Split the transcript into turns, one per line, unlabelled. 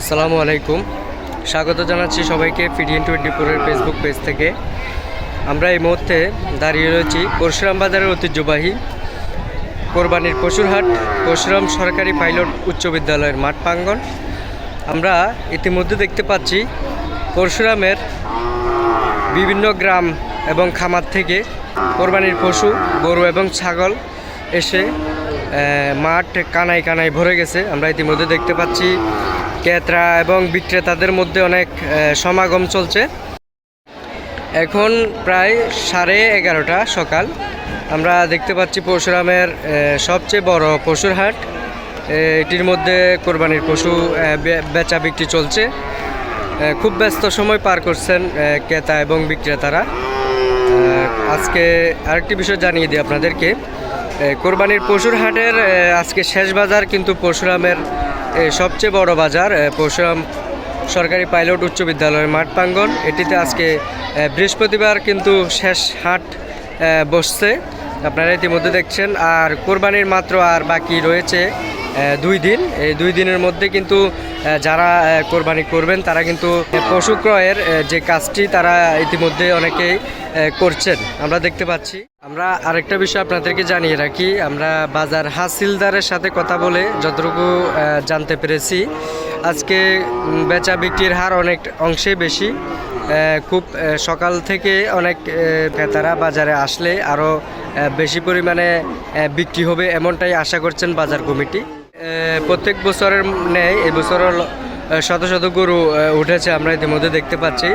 আসসালামু আলাইকুম। স্বাগত জানাচ্ছি সবাইকে ফিডিএন টোয়েন্টি ফোরের ফেসবুক পেজ থেকে। আমরা এই মুহূর্তে দাঁড়িয়ে রয়েছি পরশুরাম বাজারের ঐতিহ্যবাহী কোরবানির পশুরহাট, পরশুরাম সরকারি পাইলট উচ্চ বিদ্যালয়ের মাঠ প্রাঙ্গণ। আমরা ইতিমধ্যে দেখতে পাচ্ছি পরশুরামের বিভিন্ন গ্রাম এবং খামার থেকে কোরবানির পশু, গরু এবং ছাগল এসে মাঠ কানায় কানায় ভরে গেছে। আমরা ইতিমধ্যে দেখতে পাচ্ছি ক্রেতা এবং বিক্রেতাদের মধ্যে অনেক সমাগম চলছে। এখন প্রায় সাড়ে এগারোটা সকাল। আমরা দেখতে পাচ্ছি পরশুরামের সবচেয়ে বড় পশুর হাট। এটির মধ্যে কোরবানির পশু বেচা বিক্রি চলছে। খুব ব্যস্ত সময় পার করছেন ক্রেতা এবং বিক্রেতারা। আজকে আরেকটি বিষয় জানিয়ে দিই আপনাদেরকে। কোরবানির পশুর হাটের আজকে শেষ বাজার কিন্তু পরশুরামের সবচেয়ে বড় বাজার পরশুরাম সরকারি পাইলট উচ্চ বিদ্যালয়ের মাঠ প্রাঙ্গন এটিতে আজকে বৃহস্পতিবার কিন্তু শেষ হাট বসছে। আপনারা ইতিমধ্যে দেখছেন। আর কোরবানির মাত্র আর বাকি রয়েছে দুই দিন। এই দুই দিনের মধ্যে কিন্তু যারা কোরবানি করবেন, তারা কিন্তু পশু ক্রয়ের যে কাজটি তারা ইতিমধ্যে অনেকেই করছেন। আমরা দেখতে পাচ্ছি। আমরা আরেকটা বিষয় আপনাদেরকে জানিয়ে রাখি। আমরা বাজার হাসিলদারের সাথে কথা বলে যতটুকু জানতে পেরেছি, আজকে বেচা বিক্রির হার অনেক অংশে বেশি। খুব সকাল থেকে অনেক ক্রেতারা বাজারে আসলে আরও বেশি পরিমাণে বিক্রি হবে এমনটাই আশা করছেন বাজার কমিটি। প্রত্যেক বছরের ন্যায় এই বছরও শত শত গরু উঠেছে আমরা ইতিমধ্যে দেখতে পাচ্ছি।